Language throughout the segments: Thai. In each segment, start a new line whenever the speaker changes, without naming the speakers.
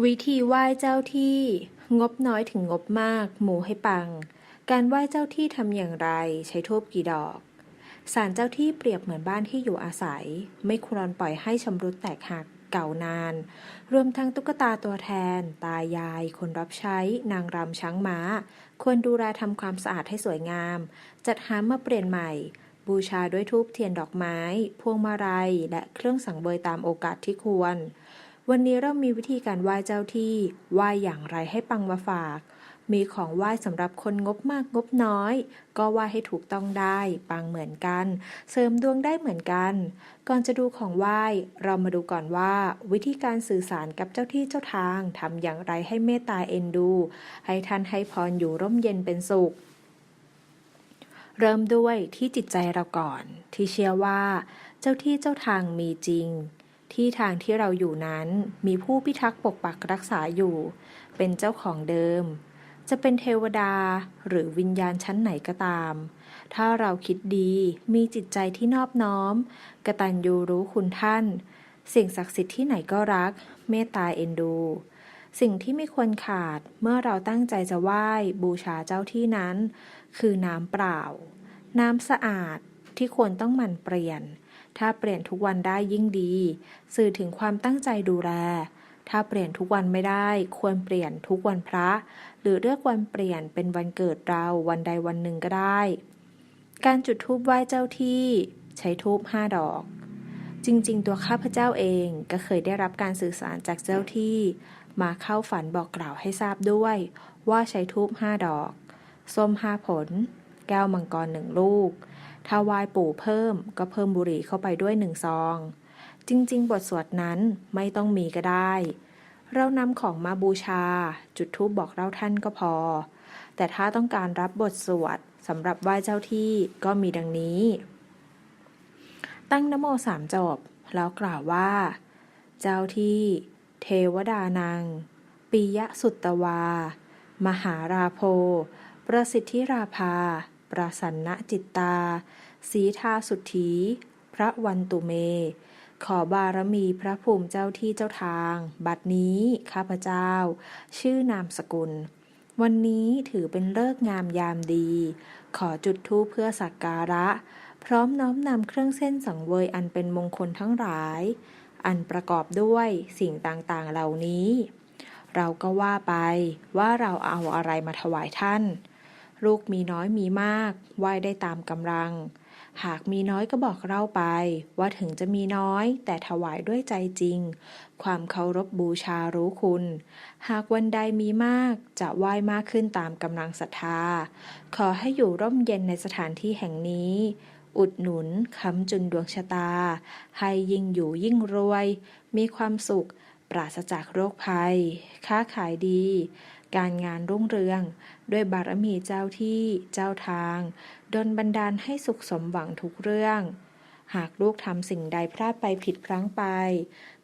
วิธีไหว้เจ้าที่ งบน้อยถึงงบมาก หมูให้ปัง การไหว้เจ้าที่ทำอย่างไร ใช้ทูบกี่ดอกศาลเจ้าที่เปรียบเหมือนบ้านที่อยู่อาศัย ไม่ควรปล่อยให้ชำรุดแตกหักเก่านาน รวมทั้งตุ๊กตาตัวแทน ตายาย คนรับใช้ นางรำช้างม้า ควรดูแลทำความสะอาดให้สวยงาม จัดหามาเปลี่ยนใหม่ บูชาด้วยทูบเทียนดอกไม้ พวงมาลัย และเครื่องสังเวยตามโอกาสที่ควร วันนี้เรามีวิธีการไหว้เจ้าที่ไหว้อย่างไรให้ปังมาฝาก มีของไหว้สำหรับคนงบมากงบน้อย ก็ไหว้ให้ถูกต้องได้ ปังเหมือนกัน เสริมดวงได้เหมือนกัน ก่อนจะดูของไหว้เรามาดูก่อนว่า วิธีการสื่อสารกับเจ้าที่เจ้าทางทำอย่างไรให้เมตตาเอ็นดู ให้ท่านให้พรอยู่ร่มเย็นเป็นสุขเริ่มด้วยที่จิตใจเราก่อน ที่เชื่อว่า เจ้าที่เจ้าทางมีจริง ที่ทางที่เราอยู่นั้นมีผู้พิทักษ์ปกปักรักษาอยู่ เป็นเจ้าของเดิม จะเป็นเทวดาหรือวิญญาณชั้นไหนก็ตาม ถ้าเราคิดดีมีจิตใจที่นอบน้อม กตัญญูรู้คุณท่าน สิ่งศักดิ์สิทธิ์ที่ไหนก็รัก เมตตาเอ็นดู สิ่งที่ไม่ควรขาดเมื่อเราตั้งใจจะไหว้บูชาเจ้าที่นั้น คือน้ำเปล่า น้ำสะอาดที่ควรต้องหมั่นเปลี่ยน ถ้าเปลี่ยนทุกวันได้ยิ่งดี สื่อถึงความตั้งใจดูแล ถ้าเปลี่ยนทุกวันไม่ได้ ควรเปลี่ยนทุกวันพระ หรือเลือกวันเปลี่ยนเป็นวันเกิดเราวันใดวันหนึ่งก็ได้ การจุดธูปไหว้เจ้าที่ ใช้ธูปห้าดอก จริงๆ ตัวข้าพเจ้าเองก็เคยได้รับการสื่อสารจากเจ้าที่ มาเข้าฝันบอกกล่าวให้ทราบด้วย ว่าใช้ทูบห้าดอกส้มห้าผล แก้วมังกรหนึ่งลูก ถ้าไหว้ปู่เพิ่มก็เพิ่มบุหรี่เข้าไปด้วยหนึ่งซอง จริง ๆ บทสวดนั้นไม่ต้องมีก็ได้ เรานำของมาบูชา จุดทูบบอกเล่าท่านก็พอ แต่ถ้าต้องการรับบทสวดสำหรับไหว้เจ้าที่ก็มีดังนี้ ตั้งนโมสามจบ แล้วกล่าวว่า เจ้าที่ เทวดานังปิยสุตตวา มหาราโพ ประสิทธิราภา ประสันนะจิตตา สีทาสุทธี พระวันตุเม ขอบารมีพระภูมิเจ้าที่เจ้าทาง บัดนี้ข้าพเจ้า ชื่อนามสกุล วันนี้ถือเป็นเลิกงามยามดี ขอจุดธูปเพื่อสักการะ พร้อมน้อมนำเครื่องเส้นสังเวยอันเป็นมงคลทั้งหลาย อันประกอบด้วยสิ่งต่างๆเหล่านี้เราก็ว่าไปว่าเราเอาอะไรมาถวายท่าน ลูกมีน้อยมีมากไหว้ได้ตามกำลัง หากมีน้อยก็บอกเล่าไป ว่าถึงจะมีน้อย แต่ถวายด้วยใจจริง ความเคารพบูชารู้คุณ หากวันใดมีมากจะไหว้มากขึ้นตามกำลังศรัทธา ขอให้อยู่ร่มเย็นในสถานที่แห่งนี้อุดหนุนค้ำจุนดวงชะตา ให้ยิ่งอยู่ยิ่งรวย มีความสุข ปราศจากโรคภัย ค้าขายดี การงานรุ่งเรือง ด้วยบารมีเจ้าที่เจ้าทางดลบันดาลให้สุขสมหวังทุกเรื่อง หากลูกทำสิ่งใดพลาดไปผิดพลั้งไป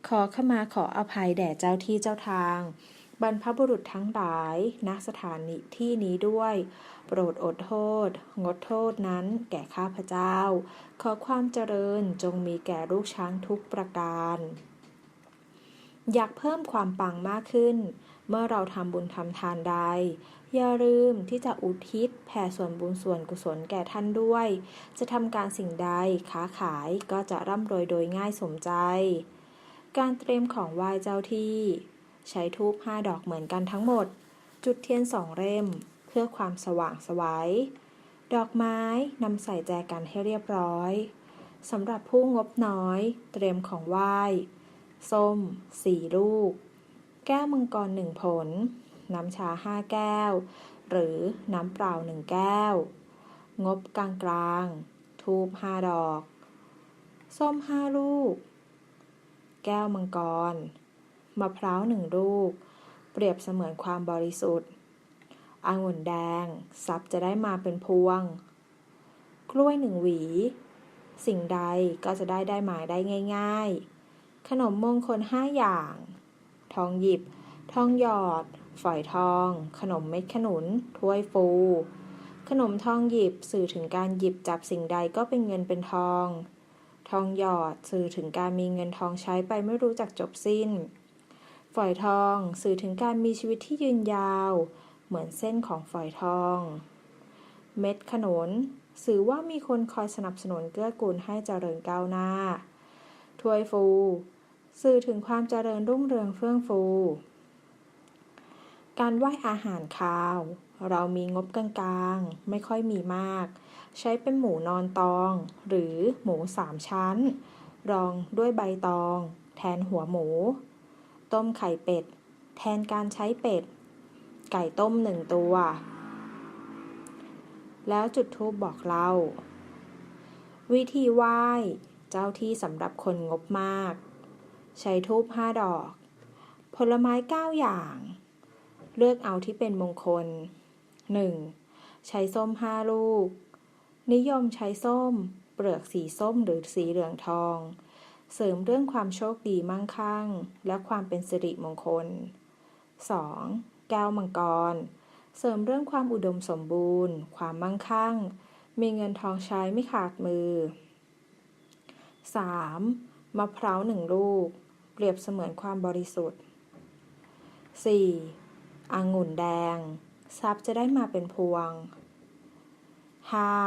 ขอขมาขออภัยแด่เจ้าที่เจ้าทาง บรรพบุรุษทั้งหลายณสถานที่นี้ด้วย โปรดอดโทษ งดโทษนั้นแก่ข้าพเจ้า ขอความเจริญจงมีแก่ลูกช้างทุกประการอยากเพิ่มความปังมากขึ้น เมื่อเราทำบุญทำทานใด อย่าลืมที่จะอุทิศแผ่ส่วนบุญส่วนกุศลแก่ท่านด้วย จะทำการสิ่งใดค้าขายก็จะร่ำรวยโดยง่ายสมใจ การเตรียมของไหว้เจ้าที่ ใช้ทูบห้าดอกเหมือนกันทั้งหมด จุดเทียนสองเล่ม เพื่อความสว่างสวัยดอกไม้นำใส่แจกันให้เรียบร้อยสำหรับผู้งบน้อย เตรียมของไหว้ ส้มสี่ลูก แก้วมังกรหนึ่งผล น้ำชาห้าแก้ว หรือน้ำเปล่าหนึ่งแก้ว งบกลางกลางทูบห้าดอก ส้มห้าลูก แก้วมังกร มะพร้าวหนึ่งลูก เปรียบเสมือนความบริสุทธิ์องุ่นแดงทรัพย์จะได้มาเป็นพวง กล้วยหนึ่งหวี สิ่งใดก็จะได้ได้มาได้ง่าย ๆ ขนมมงคลห้าอย่าง องหยิบ ทองหยอด ฝอยทอง ขนมเม็ดขนุน ถ้วยฟู ขนมทองหยิบสื่อถึงการหยิบจับสิ่งใดก็เป็นเงินเป็นทอง ทองหยอดสื่อถึงการมีเงินทองใช้ไปไม่รู้จักจบสิ้นฝฝอยทองสื่อถึงการมีชีวิตที่ยืนยาว เหมือนเส้นของฝอยทอง เม็ดขนุนสื่อว่ามีคนคอยสนับสนุนเกื้อกูลให้เจริญก้าวหน้า ถ้วยฟู สื่อถึงความเจริญรุ่งเรืองเฟื่องฟู การไหว้อาหารคาว เรามีงบกลางๆ ไม่ค่อยมีมาก ใช้เป็นหมูนอนตอง หรือหมูสามชั้น รองด้วยใบตอง แทนหัวหมู ต้มไข่เป็ด แทนการใช้เป็ด ไก่ต้มหนึ่งตัว แล้วจุดธูปบอกเล่าวิธีไหว้ เจ้าที่สำหรับคนงบมาก ใช้ธูปห้าดอก ผลไม้เก้าอย่าง เลือกเอาที่เป็นมงคล 1. ใช้ส้มห้าลูก นิยมใช้ส้ม เปลือกสีส้มหรือสีเหลืองทอง เสริมเรื่องความโชคดีมั่งคั่ง และความเป็นสิริมงคล 2. แก้วมังกร เสริมเรื่องความอุดมสมบูรณ์ ความมั่งคั่ง มีเงินทองใช้ไม่ขาดมือ 3. มะพร้าวหนึ่งลูก เปรียบเสมือนความบริสุทธิ์ 4. องุ่นแดง ทรัพย์จะได้มาเป็นพวง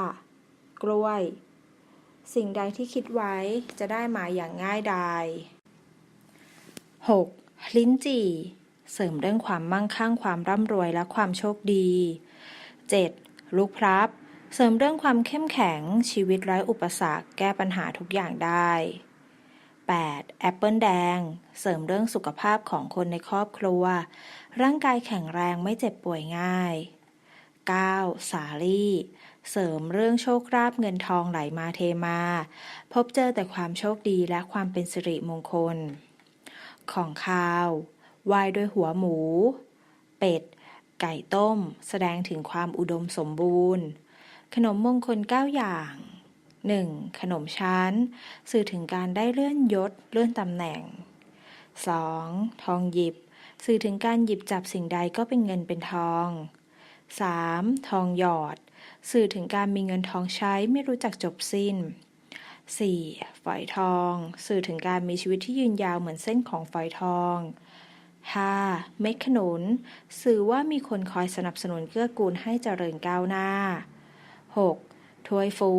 5. กล้วย สิ่งใดที่คิดไว้จะได้มาอย่างง่ายดาย 6. ลิ้นจี่ เสริมเรื่องความมั่งคั่งความร่ำรวยและความโชคดี 7. ลูกพลับ เสริมเรื่องความเข้มแข็งชีวิตไร้อุปสรรคแก้ปัญหาทุกอย่างได้ 8. แอปเปิลแดง เสริมเรื่องสุขภาพของคนในครอบครัว ร่างกายแข็งแรงไม่เจ็บป่วยง่าย 9. สาลี่ เสริมเรื่องโชคลาภเงินทองไหลมาเทมา พบเจอแต่ความโชคดีและความเป็นสิริมงคล ของข้าวไหว้ด้วยหัวหมู เป็ด ไก่ต้ม แสดงถึงความอุดมสมบูรณ์ ขนมมงคล 9 อย่าง 1. ขนมชั้น สื่อถึงการได้เลื่อนยศเลื่อนตำแหน่ง 2. ทองหยิบ สื่อถึงการหยิบจับสิ่งใดก็เป็นเงินเป็นทอง 3. ทองหยอด สื่อถึงการมีเงินทองใช้ไม่รู้จักจบสิ้น 4. ฝอยทอง สื่อถึงการมีชีวิตที่ยืนยาวเหมือนเส้นของฝอยทอง 5. เม็ดขนุน สื่อว่ามีคนคอยสนับสนุนเกื้อกูลให้เจริญก้าวหน้า 6. ถ้วยฟู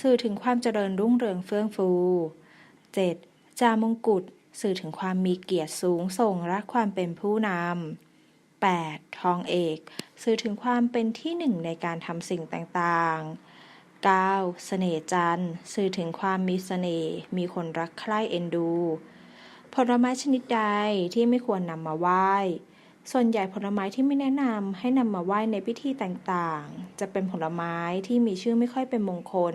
สื่อถึงความเจริญรุ่งเรืองเฟื่องฟู 7. จามงกุฎสื่อถึงความมีเกียรติสูงส่งและความเป็นผู้นำ 8. ทองเอก สื่อถึงความเป็นที่หนึ่งในการทำสิ่งต่างๆ 9. เสน่ห์จันทร์ สื่อถึงความมีเสน่ห์ มีคนรักใคร่เอ็นดู ผลไม้ชนิดใดที่ไม่ควรนำมาไหว้ ส่วนใหญ่ผลไม้ที่ไม่แนะนำให้นำมาไหว้ในพิธีต่างๆ จะเป็นผลไม้ที่มีชื่อไม่ค่อยเป็นมงคล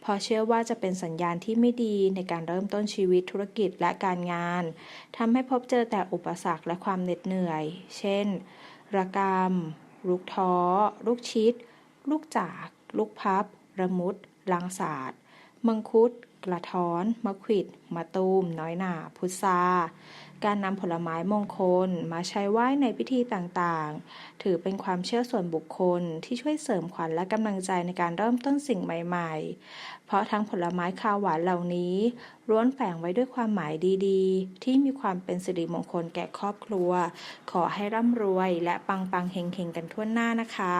เพราะเชื่อว่าจะเป็นสัญญาณที่ไม่ดีในการเริ่มต้นชีวิตธุรกิจและการงานทำให้พบเจอแต่อุปสรรคและความเหน็ดเหนื่อย เช่น ระกำลูกท้อ ลูกชิด ลูกจาก ลูกพับ ระมุดลังศาสตร์มังคุด กระท้อน มะขวิดมะตูม น้อยหนาพุทรา การนำผลไม้มงคลมาใช้ไหว้ในพิธีต่างๆ ถือเป็นความเชื่อส่วนบุคคลที่ช่วยเสริมขวัญและกำลังใจในการเริ่มต้นสิ่งใหม่ๆ เพราะทั้งผลไม้คาวหวานเหล่านี้ล้วนแฝงไว้ด้วยความหมายดีๆ ที่มีความเป็นสิริมงคลแก่ครอบครัว ขอให้ร่ำรวยและปังๆเฮงๆกันทั่วหน้านะคะ